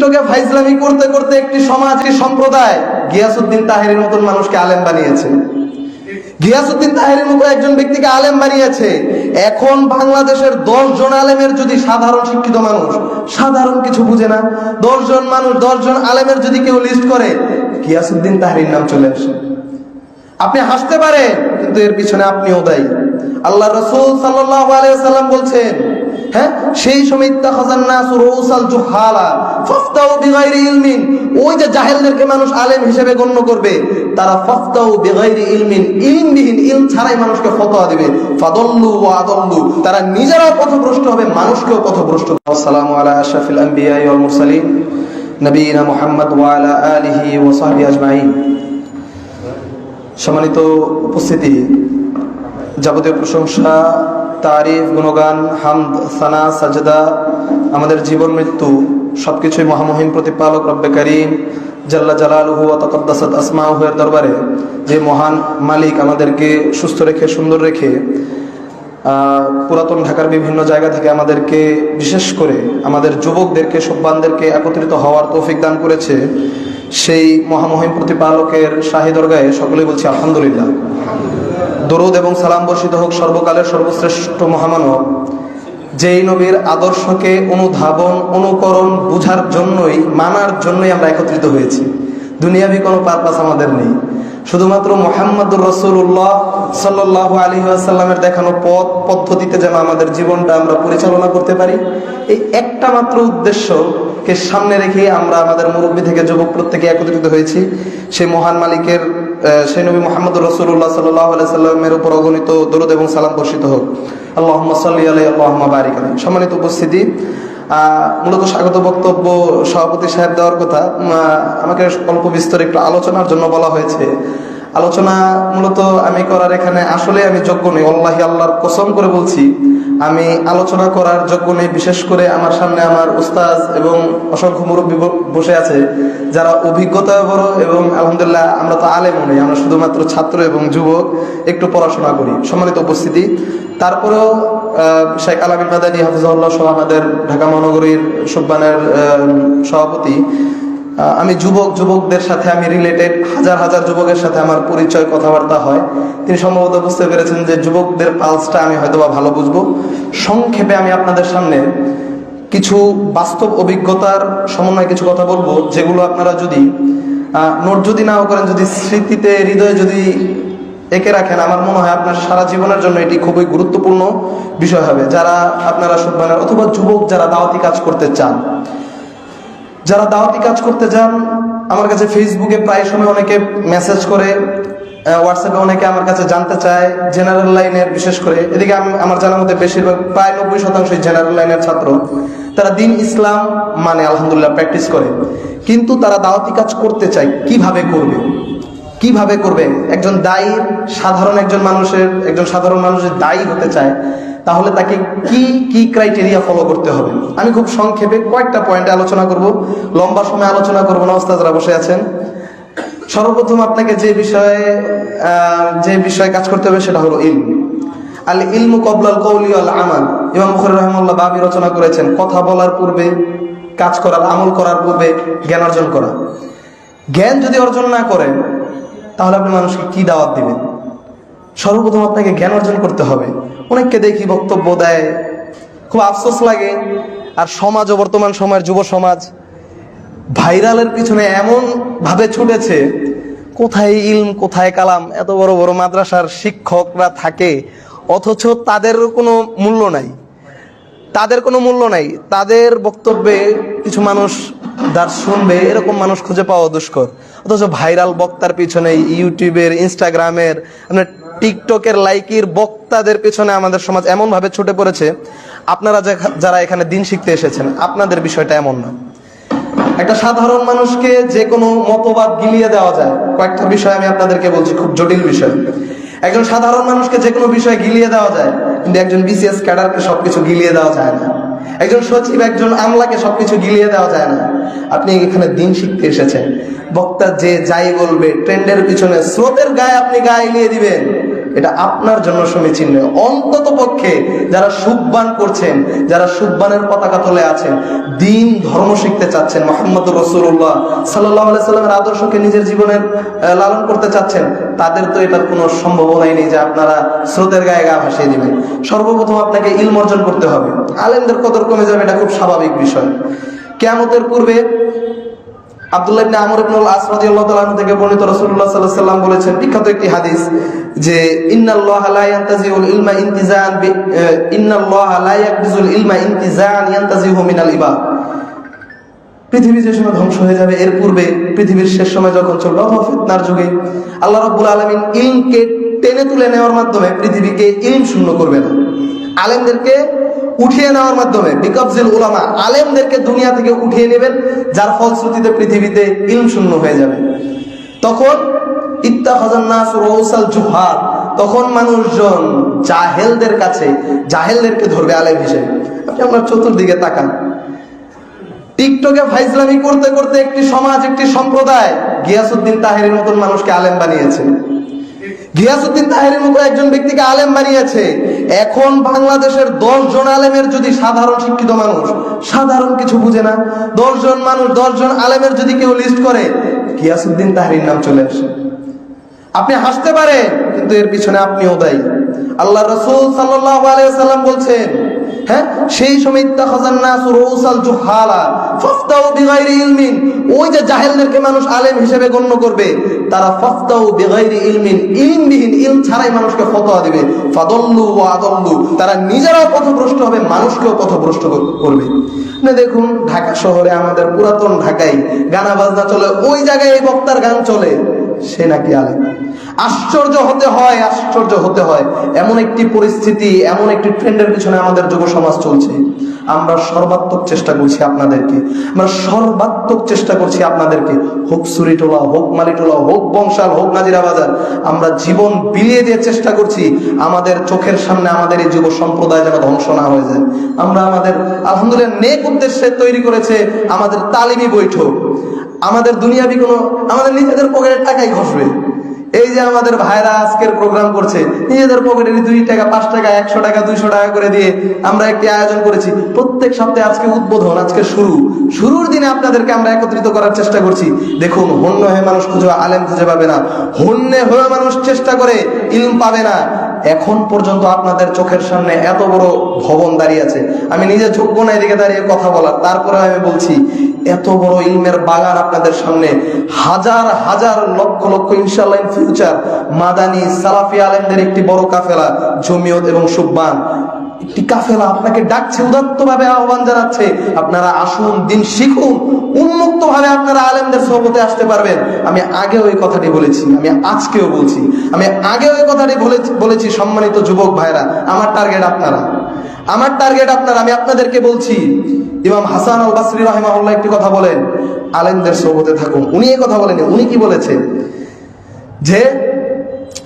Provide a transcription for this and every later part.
টিকটকে ফাইজলামি করতে করতে একটি সমাজ, একটি সম্প্রদায় গিয়াসুদ্দিন তাহেরের মতন মানুষকে আলেম বানিয়েছে। গিয়াসুদ্দিন তাহেরের মতো একজন ব্যক্তিকে আলেম বানিয়েছে। এখন বাংলাদেশের দশ জন আলেমের যদি সাধারণ শিক্ষিত মানুষ, সাধারণ কিছু বুঝে না দশ জন মানুষ দশ জন আলেমের যদি কেউ লিস্ট করে, গিয়াসুদ্দিন তাহেরির নাম চলে আসে। আপনি হাসতে পারেন, কিন্তু এর পিছনে আপনিও দায়ী। আল্লাহ রসুল সাল্লাম বলছেন হ্যাঁ? সেই সময় ইত্তাখাযান নাসু রুউসাল জুহালা, ফাফতাউ বিগাইরি ইলমিন। ওই যে জাহেলদেরকে মানুষ আলেম হিসেবে গণ্য করবে, তারা ফাফতাউ বিগাইরি ইলমিন, ইলমবিহীন ইলম ছাড়াই মানুষকে ফতোয়া দিবে। ফাদল্লু ওয়া আদল্লু, তারা নিজেরাও পথভ্রষ্ট হবে, মানুষকেও পথভ্রষ্ট আসসালামু আলা আশরাফিল আম্বিয়া ওয়াল মুরসালিন, নবীনা মুহাম্মদ ওয়া আলা আলিহি ওয়া সাহবিহি আজমাইন। সম্মানিত উপস্থিতি, যাবতীয় প্রশংসা তারিফ, গুণগান, হামদ, সানা, সাজদা, আমাদের জীবন মৃত্যু, সবকিছুই মহামহিম প্রতিপালক রব্বে করিম, জাল্লা জালালহু ও তকদ্দাসাত আসমাহুয়ের দরবারে, যে মহান মালিক আমাদেরকে সুস্থ রেখে, সুন্দর রেখে পুরাতন ঢাকার বিভিন্ন জায়গা থেকে আমাদেরকে, বিশেষ করে আমাদের যুবকদেরকে, সব্বানদেরকে একত্রিত হওয়ার তৌফিক দান করেছে, সেই মহামহিম প্রতিপালকের শাহী দরগায় সকলেই বলছি আলহামদুলিল্লাহ। দরুদ এবং সালাম বর্ষিত হোক, সর্বকালের সর্বশ্রেষ্ঠ মহামানব। যেই নবীর আদর্শকে অনুধাবন, অনুকরণ বুঝার জন্যই, মানার জন্যই আমরা একত্রিত হয়েছি। দুনিয়াবি কোনো পারপাস আমাদের নেই। শুধুমাত্র মোহাম্মদুর রসুল্লাহ সাল্লাহ আলী আসাল্লামের দেখানো পথ, পদ্ধতিতে যেন আমাদের জীবনটা আমরা পরিচালনা করতে পারি, এই একটা মাত্র উদ্দেশ্যকে সামনে রেখে আমরা আমাদের মুরব্বী থেকে যুবক প্রত্যেকে একত্রিত হয়েছি। সেই মহান মালিকের সেই নবী মোহাম্মদ রসুল্লাহ সাল্লাহ সাল্লামের উপর অগণিত দরদ এবং সালাম বর্ষিত হোক। আল্লাহ সাল্লি আলাই আল্লাহ বারিক। সম্মানিত উপস্থিতি মূলত স্বাগত বক্তব্য সভাপতি সাহেব দেওয়ার কথা। আমাকে অল্প বিস্তর একটু আলোচনার জন্য বলা হয়েছে। আলোচনা মূলত আমি করার এখানে আসলে আমি যোগ্য নই। আল্লাহি আল্লাহর কসম করে বলছি, আমি আলোচনা করার যোগ্য নেই, বিশেষ করে আমার সামনে আমার উস্তাজ এবং অসংখ্য মুরব্বী বসে আছে, যারা অভিজ্ঞতা বড় এবং আলহামদুলিল্লাহ আমরা তো আলেম নেই, আমরা শুধুমাত্র ছাত্র এবং যুবক, একটু পড়াশোনা করি। সম্মানিত উপস্থিতি। তারপরেও শেখ আলামিন মাদানী হাফিজাউল্লাহ সহ আমাদের ঢাকা মহানগরীর সুব্বানের সভাপতি আমি যুবক যুবকদের সাথে আমি রিলেটেড হাজার হাজার যুবকের সাথে আমার পরিচয় কথাবার্তা হয়। তিনি সম্ভবত বুঝতে পেরেছেন যে যুবকদের পালসটা আমি হয়তো বা ভালো বুঝব। সংক্ষেপে আমি আপনাদের সামনে কিছু বাস্তব অভিজ্ঞতার সমন্বয়ে কিছু কথা বলব, যেগুলো আপনারা যদি নোট যদি নাও করেন, যদি স্মৃতিতে, হৃদয়ে যদি একে রাখেন, আমার মনে হয় আপনার সারা জীবনের জন্য এটি খুবই গুরুত্বপূর্ণ বিষয় হবে। যারা আপনারা সুবানের অথবা যুবক যারা দাওয়াতি কাজ করতে চান যারা দাওয়াতি কাজ করতে যান, আমার কাছে ফেসবুকে প্রায় সময় অনেকে মেসেজ করে হোয়াটসঅ্যাপে অনেকে আমার কাছে জানতে চায় জেনারেল লাইনের বিশেষ করে। এদিকে আমি আমার জানার মধ্যে বেশিরভাগ, প্রায় নব্বই শতাংশই জেনারেল লাইনের ছাত্র। তারা দিন ইসলাম মানে আলহামদুলিল্লাহ প্র্যাকটিস করে। কিন্তু তারা দাওয়াতি কাজ করতে চায়, কীভাবে করবে? কীভাবে করবে? একজন দায়ী, সাধারণ একজন মানুষের, একজন সাধারণ মানুষের দায়ী হতে চায়, তাহলে তাকে কি কি ক্রাইটেরিয়া ফলো করতে হবে? আমি খুব সংক্ষেপে কয়েকটা পয়েন্টে আলোচনা করব। লম্বা সময় আলোচনা করব না, ওস্তাদরা বসে আছেন। সর্বপ্রথম আপনাকে যে বিষয়ে যে বিষয়ে কাজ করতে হবে সেটা হলো ইলম। আল ইলমু কবলাল কৌলি আল আমাল। ইমাম বুখারী রহমাল্লাহ বাবি রচনা করেছেন, কথা বলার পূর্বে, কাজ করার, আমল করার পূর্বে, জ্ঞান অর্জন করা। জ্ঞান যদি অর্জন না করেন তাহলে আপনি মানুষকে কি দাওয়াত দিবেন? সর্বপ্রথম আপনাকে জ্ঞান অর্জন করতে হবে। অনেককে দেখি বক্তব্য দেয়, খুব আফসোস লাগে। আর সমাজও বর্তমান সময়ের যুব সমাজ ভাইরালের পিছনে এমন ভাবে ছুটেছে, কোথায় ইলম, কোথায় কালাম, এত বড় বড় মাদ্রাসার শিক্ষকরা থাকে, অথচ তাদের কোনো মূল্য নাই। তাদের কোনো মূল্য নাই। তাদের বক্তব্যে কিছু মানুষ যার শুনবে এরকম মানুষ খুঁজে পাওয়া দুষ্কর। অথচ ভাইরাল বক্তার পিছনে ইউটিউবের, ইনস্টাগ্রামের, আপনার টিকটকের লাইকির বক্তাদের পিছনে আমাদের সমাজ এমন ভাবে ছুটে পড়েছে। আপনারা যারা এখানে দিন শিখতে এসেছেন, আপনাদের বিষয়টা এমন না। একটা সাধারণ মানুষকে যে কোনো মতবাদ গিলিয়ে দেওয়া যায়। কয়েকটা বিষয় আমি আপনাদেরকে বলছি, খুব জটিল বিষয়। একজন সাধারণ মানুষকে যে কোনো বিষয় গিলিয়ে দেওয়া যায়, কিন্তু একজন বিসিএস ক্যাডারকে সবকিছু গিলিয়ে দেওয়া যায় না। একজন সচিব, একজন আমলাকে সবকিছু গিলিয়ে দেওয়া যায় না। আপনি এখানে দিন শিখতে এসেছেন। বক্তা যে যাই বলবে, ট্রেন্ডের পিছনে স্রোতের গায়ে আপনি গায়ে এলিয়ে দিবেন। এটা আপনার জন্য সমীচীন নয়। অন্তত পক্ষে যারা সুব্বান করছেন, যারা সুব্বানের পতাকা তোলে আছেন, দিন ধর্ম শিখতে চাচ্ছেন মোহাম্মদ রসুল্লাহ সাল্লাহ সাল্লামের আদর্শকে নিজের জীবনের লালন করতে চাচ্ছেন, তাদের তো এটার কোনো সম্ভাবনাই নেই যে আপনারা স্রোতের গায়ে গা ভাসিয়ে দিবেন। সর্বপ্রথম আপনাকে ইলম অর্জন করতে হবে। আলেমদের কদর কমে যাবে, এটা খুব স্বাভাবিক বিষয়। কেয়ামতের পূর্বে যে সময় ধ্বংস হয়ে যাবে, এর পূর্বে পৃথিবীর শেষ সময় যখন চলবে যুগে, আল্লাহ রাব্বুল আলামিন ইলমকে টেনে তুলে নেওয়ার মাধ্যমে পৃথিবীকে ইলম শূন্য করবে না আলেমদেরকে উঠিয়ে নেওয়ার মাধ্যমে বিকবজিল উলামা, আলেমদেরকে দুনিয়া থেকে উঠিয়ে নেবেন, যার ফলশ্রুতিতে পৃথিবীতে ইলম শূন্য হয়ে যাবে। তখন ইত্তাখাযান নাস রউসাল জুহাল তখন মানুষজন জাহেলদের কাছে, জাহেলদেরকে ধরবে আলেম হিসেবে। আপনি আমার চতুর্দিকে তাকান। টিকটকে ফাইজলামি করতে করতে একটি সমাজ, একটি সম্প্রদায় গিয়াসুদ্দিন তাহেরের মতন মানুষকে আলেম বানিয়েছে। গিয়াসুদ্দিন তাহেরের মতো একজন ব্যক্তিকে আলেম বানিয়েছে। এখন বাংলাদেশের দশ জন আলেমের যদি সাধারণ শিক্ষিত মানুষ, সাধারণ কিছু বুঝে না দশ জন মানুষ দশ জন আলেমের যদি কেউ লিস্ট করে গিয়াসুদ্দিন তাহেরির নাম চলে আসে। আপনি হাসতে পারেন, কিন্তু এর পিছনে আপনিও দায়ী। আল্লাহ রসুল সাল্লাহ আলিয়া সাল্লাম বলছেন হ্যাঁ? সেই সময় ইত্তাখাযান নাস রউসাল জুহালা, ফাফতাউ বিগাইরি ইলমিন। ওই যে জাহেলদেরকে মানুষ আলেম হিসেবে গণ্য করবে, তারা ফাফতাউ বিগাইরি ইলমিন, ইলমবিহীন ইলম ছাড়াই মানুষকে ফতোয়া দিবে। ফাদল্লু ওয়া আদল্লু, তারা নিজেরাও পথভ্রষ্ট হবে, মানুষকেও পথভ্রষ্ট করবে। না দেখুন, ঢাকা শহরে আমাদের পুরাতন ঢাকায় গানা বাজনা চলে, ওই জায়গায় এই বক্তার গান চলে, সে নাকি আলেম। আশ্চর্য হতে হয়, আশ্চর্য হতে হয়। এমন একটি পরিস্থিতি, এমন একটি ট্রেন্ডের পিছনে আমাদের যুব সমাজ চলছে। আমরা সর্বাত্মক চেষ্টা করছি আপনাদেরকে। আমরা সর্বাত্মক চেষ্টা করছি আপনাদেরকে। হোক সুরিটোলা, হোক মালিটোলা, হোক বংশাল, হোক নাজিরা বাজার আমরা জীবন বিলিয়ে দিয়ে চেষ্টা করছি আমাদের চোখের সামনে আমাদের এই যুব সম্প্রদায় যেন ধ্বংস না হয়ে যায়। আমরা আমাদের, আলহামদুলিল্লাহ, নেক উদ্দেশ্যে তৈরি করেছে আমাদের তালিমি বৈঠক। আমাদের দুনিয়াবি কোনো, আমাদের নিজেদের পকেটের টাকাই ঘষবে। এই যে আমাদের ভাইরা আজকের প্রোগ্রাম করছে, নিজেদের পকেটে দুই টাকা, পাঁচ টাকা, একশো টাকা, দুইশো টাকা করে দিয়ে আমরা একটি আয়োজন করেছি। প্রত্যেক সপ্তাহে আজকে উদ্বোধন, আজকে শুরু। শুরুর দিনে আপনাদেরকে আমরা একত্রিত করার চেষ্টা করছি। দেখুন, হন্য হয়ে মানুষ খুঁজে, আলেম খুঁজে পাবে না। হন্যে হয়ে মানুষ চেষ্টা করে, ইলম পাবে না। এখন পর্যন্ত আপনাদের চোখের সামনে এত বড় ভবন দাঁড়িয়ে আছে। আমি নিজে যোগ্য না, এদিকে দাঁড়িয়ে কথা বলার। তারপরে আমি বলছি, এত বড় ইলমের বাগান আপনাদের সামনে। হাজার হাজার, লক্ষ লক্ষ ইনশাল্লাহ ইন ফিউচার মাদানি সালাফি আলেমদের একটি বড় কাফেলা, জমিয়ত এবং সুব্বান একটি কাফেলা আপনাকে ডাকছে উদাত্ত ভাবে আহ্বান জানাচ্ছে, আপনারা আসুন, দিন শিখুন উন্মুক্ত ভাবে আপনারা আলেমদের সহবতে আসতে পারবেন। আমি আগেও এই কথাটি বলেছি, আমি আজকেও বলছি। আমি আগেও এই কথাটি বলেছি সম্মানিত যুবক ভাইরা, আমার টার্গেট আপনারা। আমার টার্গেট আপনারা, আমি আপনাদেরকে বলছি, ইমাম হাসান আল বাসরি রাহিমাহুল্লাহ একটি কথা বলেন, আলেমদের সহবতে থাকুন। উনি এই কথা বলেন উনি কি বলেছেন যে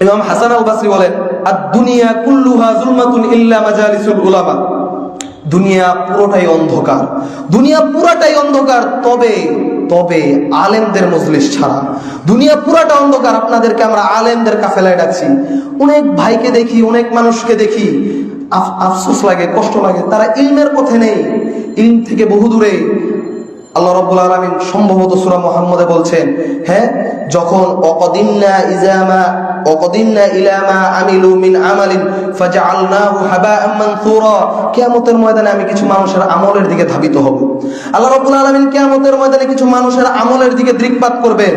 ইমাম হাসান আল বাসরি বলেন আর দুনিয়া কুল্লুহা জুলমাতুন ইল্লা মাজালিসুল উলামা। দুনিয়া পুরোটাই অন্ধকার। দুনিয়া পুরাটাই অন্ধকার, তবে তবে আলেমদের মজলিস ছাড়া। দুনিয়া পুরাটা অন্ধকার, আপনাদেরকে আমরা আলেমদের কাফেলায় ডাকছি। অনেক ভাইকে দেখি, অনেক মানুষকে দেখি। আফ- আফসোস লাগে, কষ্ট লাগে। তারা ইলমের পথে নেই। ইলম থেকে বহু দূরে আল্লাহ রাব্বুল আলামিন সম্ভবত সুরা মোহাম্মদে বলছেন হ্যাঁ যখন অকদিন্না ইজামা অকদিন্না ইলা মা আমিলু মিন আমালিন ফাজআলনাহু হাবাআম মানসুরা, কিয়ামতের ময়দানে আমি কিছু মানুষের আমলের দিকে ধাবিত হব। আল্লাহ রাব্বুল আলামিন কিয়ামতের ময়দানে কিছু মানুষের আমলের দিকে দৃকপাত করবেন।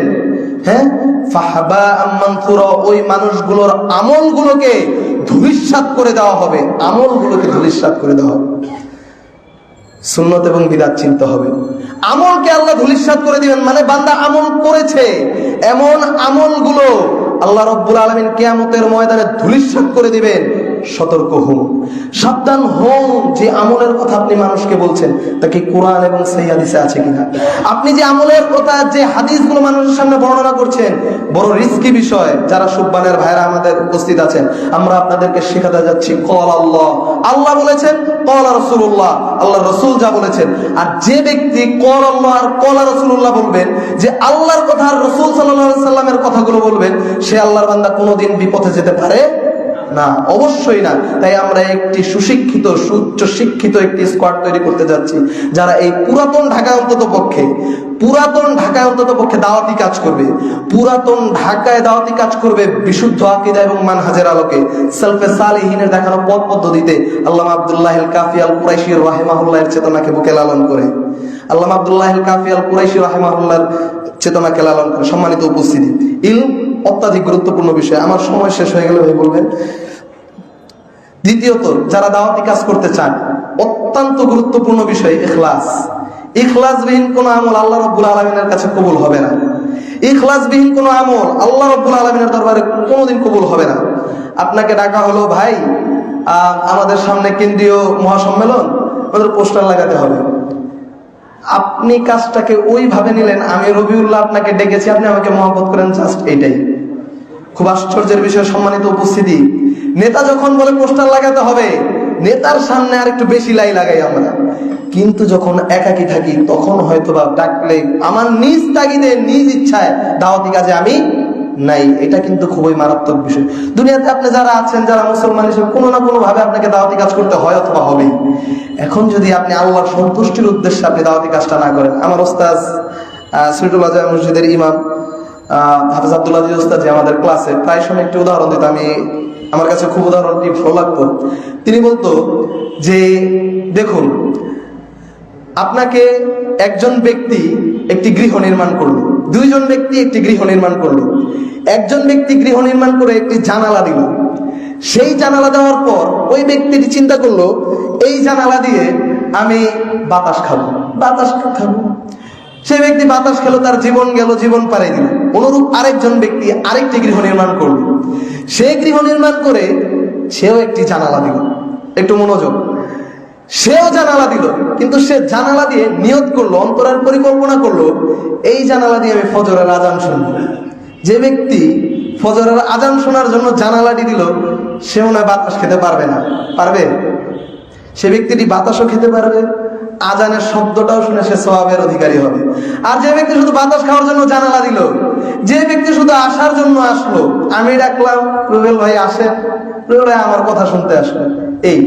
হ্যাঁ ফাহাবাআম মানসুরা, ওই মানুষগুলোর আমলগুলোকে ধূলিসাৎ করে দেওয়া হবে। আমলগুলোকে ধূলিসাৎ করে দেওয়া হবে। সুন্নত এবং বিদাত চিনতে হবে। আমলকে আল্লাহ ধুলিসাৎ করে দিবেন। মানে বান্দা আমল করেছে। এমন আমলগুলো আল্লাহ রব্বুল আলমিন কেয়ামতের ময়দানে ধুলিসাৎ করে দিবেন। সতর্ক হন সাবধান হন যে আমলের কথা আপনি মানুষকে বলছেন। তা কি কোরআন এবং সেই হাদিসে আছে কিনা? আপনি যে আমলের কথা, যে হাদিসগুলো মানুষের সামনে বর্ণনা করছেন, বড় রিস্কি বিষয়। যারা সুব্বানের ভাইরা আমাদের উপস্থিত আছেন, আমরা আপনাদেরকে শেখাতে যাচ্ছি, কল আল্লাহ। আল্লাহ বলেছেন কল রসুল্লাহ আল্লাহ রসুল যা বলেছেন। আর যে ব্যক্তি কল আল্লাহ আর কলা রসুল্লাহ বলবেন, যে আল্লাহর কথা আর রসুল সাল্লাহ সাল্লামের কথাগুলো বলবেন, সে আল্লাহর বান্দা কোনোদিন বিপথে যেতে পারে না। অবশ্যই না। তাই আমরা একটি সুশিক্ষিত সুচ্চ শিক্ষিত একটি স্কোয়াড তৈরি করতে যাচ্ছি, যারা এই পুরাতন ঢাকা অন্তত পক্ষে পুরাতন ঢাকায় অন্তত পক্ষে দাওয়াতি কাজ করবে। পুরাতন ঢাকায় দাওয়াতি কাজ করবে বিশুদ্ধ আকিদা এবং মানহাজের আলোকে। সেলফে সালিহিনের দেখানো পথ পদ্ধতিতে আল্লাহ আব্দুল্লাহ কাফি আল কুরাইশি রাহেমাহুল্লাহের চেতনাকে বুকে লালন করে। আল্লাহ আব্দুল্লাহ কাফি আল কুরাইশি রাহেমাহুল্লাহর চেতনাকে লালন করে। সম্মানিত উপস্থিতি। ইল অত্যাধিক গুরুত্বপূর্ণ বিষয়। আমার সময় শেষ হয়ে গেলে ভাই বলবেন। দ্বিতীয়ত, যারা দাওয়াতি কাজ করতে চান, অত্যন্ত গুরুত্বপূর্ণ বিষয়, ইখলাস। ইখলাসবিহীন কোনো আমল আল্লাহ রব্বুল আলমিনের কাছে কবুল হবে না। ইখলাসবিহীন কোনো আমল আল্লাহ রব্বুল আলমিনের দরবারে কোনোদিন কবুল হবে না। আপনাকে ডাকা হলো, ভাই আমাদের সামনে কেন্দ্রীয় মহাসম্মেলন আমাদের পোস্টার লাগাতে হবে। আপনি কাজটাকে ওইভাবে নিলেন, আমি রবিউল্লাহ আপনাকে ডেকেছি, আপনি আমাকে মহব্বত করেন জাস্ট এইটাই। খুব আশ্চর্যের বিষয়, সম্মানিত উপস্থিতি। নেতা যখন বলে পোস্টার লাগাতে হবে, নেতার সামনে আর একটু বেশি লাই লাগাই আমরা। কিন্তু যখন একাকি থাকি, তখন হয়তো বা ডাকলে আমার নিজ তাগিদে, নিজ ইচ্ছায়, দাওয়াতি কাজে আমি নাই। এটা কিন্তু খুবই মারাত্মক বিষয়। দুনিয়াতে আপনি যারা আছেন, যারা মুসলমান হিসেবে কোনো না কোনো ভাবে আপনাকে দাওয়াতি কাজ করতে হয় অথবা হবেই। এখন যদি আপনি আল্লাহর সন্তুষ্টির উদ্দেশ্যে আপনি দাওয়াতি কাজটা না করেন, আমার ওস্তাজ সুইটুল্লাহ জামা মসজিদের ইমাম হাফেজ আব্দুল্লাহ জি ওস্তাদ আমাদের ক্লাসে, প্রায় সময় একটি উদাহরণ দিত, আমি আমার কাছে খুব উদাহরণটি ভালো লাগতো। তিনি বলতো যে, দেখুন আপনাকে একজন ব্যক্তি একটি গৃহ নির্মাণ করল, দুইজন ব্যক্তি একটি গৃহ নির্মাণ করল। একজন ব্যক্তি গৃহ নির্মাণ করে একটি জানালা দিল। সেই জানালা দেওয়ার পর ওই ব্যক্তিটি চিন্তা করল, এই জানালা দিয়ে আমি বাতাস খাব। বাতাস খাব। সেই ব্যক্তি বাতাস খেলো, তার জীবন গেল, জীবন পারে দিল। অনুরূপ আরেকজন ব্যক্তি আরেকটি গৃহ নির্মাণ করল। সে গৃহ নির্মাণ করে সেও একটি জানালা দিল। একটু মনোযোগ। সেও জানালা দিল, কিন্তু সে জানালা দিয়ে নিয়ত করল, অন্তরের পরিকল্পনা করল, এই জানালা দিয়ে আমি ফজরের আজান শুনব। যে ব্যক্তি ফজরের আজান শোনার জন্য জানালাটি দিল, সেও না বাতাস খেতে পারবে না। পারবে? সে ব্যক্তিটি বাতাসও খেতে পারবে, আজানের শব্দটাও শুনে সে স্বভাবের অধিকারী হবে। আর যে ব্যক্তি শুধু বাতাস খাওয়ার জন্য জানালা দিল, যে ব্যক্তি শুধু আসার জন্য আসলো, আমি ডাকলাম, রুবেল ভাই আসেন রুবেল ভাই আমার কথা শুনতে আসলো। এই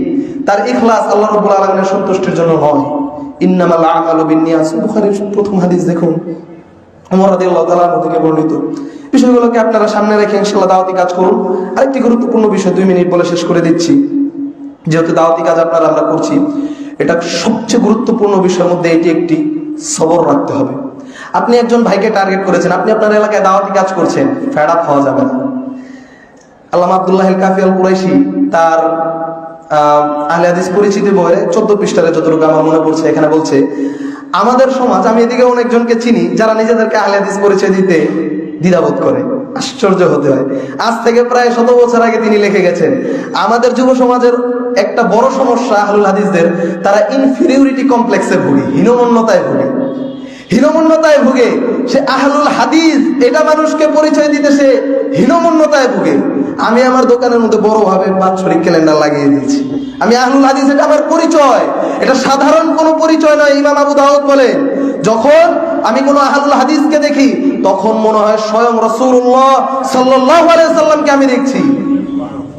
তার ইখলাস আল্লাহ রব্বুল আলমিনের সন্তুষ্টির জন্য নয় ইন্নামাল আমালু বিন্নিয়াস বুখারীর প্রথম হাদিস দেখুন। ওমর রাদিয়াল্লাহু তাআলা থেকে বর্ণিত। বিষয়গুলোকে আপনারা সামনে রেখে ইনশাআল্লাহ দাওয়াতি কাজ করুন। আরেকটি গুরুত্বপূর্ণ বিষয় দুই মিনিট বলে শেষ করে দিচ্ছি। যেহেতু দাওয়াতি কাজ আপনারা আমরা করছি, এটা সবচেয়ে গুরুত্বপূর্ণ বিষয়ের মধ্যে এটি একটি সবর রাখতে হবে। আপনি একজন ভাইকে টার্গেট করেছেন, আপনি আপনার এলাকায় দাওয়াতি কাজ করছেন ফেড আপ হওয়া যাবে না। আল্লাহ আব্দুল্লাহ কাফি আল কুরাইশি তার আহলে হাদিস পরিচিতি বইয়ে চোদ্দ পৃষ্ঠারে যতটুকু আমার মনে পড়ছে, এখানে বলছে, আমাদের সমাজ, আমি এদিকে অনেকজনকে চিনি, যারা নিজেদেরকে আহলে হাদিস পরিচয় দিতে দ্বিধাবোধ করে। আশ্চর্য হতে হয়। আজ থেকে প্রায় শত বছর আগে তিনি লিখে গেছেন, আমাদের যুব সমাজের একটা বড় সমস্যা আহলুল হাদিসদের, তারা ইনফিরিয়রিটি কমপ্লেক্সে ভুগি, হীনমন্যতায় ভুগে। হীনমন্যতায় ভুগে, সে আহলুল হাদিস, এটা মানুষকে পরিচয় দিতে সে হীনমন্যতায় ভুগে। আমি আমার দোকানের মধ্যে বড় ভাবে বাৎসরিক ক্যালেন্ডার লাগিয়ে দিয়েছি। আমি আহলুল হাদিস এটা আমার পরিচয়। এটা সাধারণ কোনো পরিচয় নয়, ইমাম আবু দাউদ বলেন। যখন আমি কোনো আহলুল হাদিসকে দেখি, তখন মনে হয় স্বয়ং রসুল্লাহ সাল্লাহ সাল্লামকে আমি দেখছি।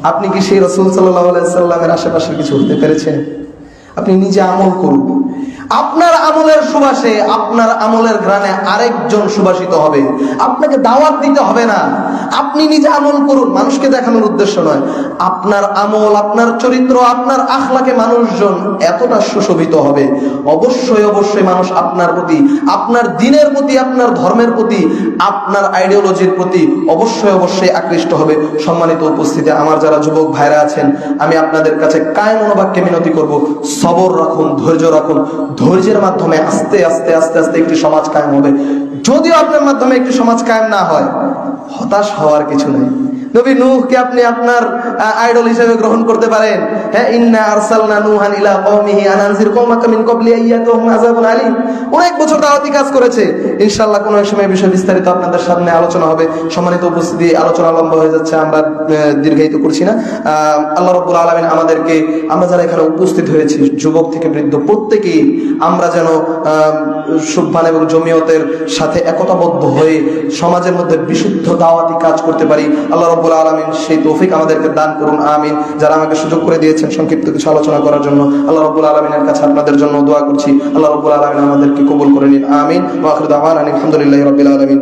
আপনি কি সেই রসুল সাল্লাহ সাল্লামের আশেপাশে কিছু হতে পেরেছেন? আপনি নিজে আমল করুন। আপনার আমলের সুবাসে আপনার আমলের গ্রানে আরেকজন সুবাসিত হবে। আপনাকে দাওয়াত দিতে হবে না। আপনি নিজে আমল করুন, মানুষকে দেখানোর উদ্দেশ্য নয়। আপনার আমল, আপনার চরিত্র, আপনার আখলাকে মানুষজন এতটা সুশোভিত হবে। অবশ্যই অবশ্যই মানুষ আপনার প্রতি, আপনার দিনের প্রতি, আপনার ধর্মের প্রতি, আপনার আইডিওলজির প্রতি অবশ্যই অবশ্যই আকৃষ্ট হবে। সম্মানিত উপস্থিতি, আমার যারা যুবক ভাইরা আছেন, আমি আপনাদের কাছে কায় মনোবাক্যে মিনতি করব। সবর রাখুন, ধৈর্য রাখুন ধৈর্যের মাধ্যমে আস্তে আস্তে আস্তে আস্তে একটি সমাজ কায়েম হবে। যদিও আপনার মাধ্যমে একটি সমাজ কায়েম না হয়, হতাশ হওয়ার কিছু নেই। নবী নূহকে আপনি আপনার আইডল হিসেবে গ্রহণ করতে পারেন। হ্যাঁ ইন্না আরসালনা নূহান ইলা কওমিহি আন আনজির কওমাকা মিন ক্বাবলি আইয়াতুহুম আযাবুন আলীম। অনেক বছর দাওয়াতি কাজ করেছে। ইনশাআল্লাহ কোনো সময় বিষয়ে বিস্তারিত আপনাদের সামনে আলোচনা হবে। সম্মানিত উপস্থিতি, আলোচনা লম্বা হয়ে যাচ্ছে, আমরা দীর্ঘায়িত করছি না। আল্লাহ রাব্বুল আলামিন আমাদেরকে, আমরা যারা এখানে উপস্থিত হয়েছি, যুবক থেকে বৃদ্ধ প্রত্যেকেই, আমরা যেন সুবহান এবং জমিয়তের সাথে একতাবদ্ধ হয়ে সমাজের মধ্যে বিশুদ্ধ দাওয়াতি কাজ করতে পারি। আল্লাহ রাব্বুল আলমিন সেই তৌফিক আমাদেরকে দান করুন, আমিন। যারা আমাকে সুযোগ করে দিয়েছেন সংক্ষিপ্ত কিছু আলোচনা করার জন্য, আল্লাহ রব্বুল আলমিনের কাছে আপনাদের জন্য দোয়া করছি। আল্লাহ রব্বুল আলমিন আমাদেরকে কবুল করে নিন, আমিন। আলহামদুলিল্লাহ রবিল আলমিন।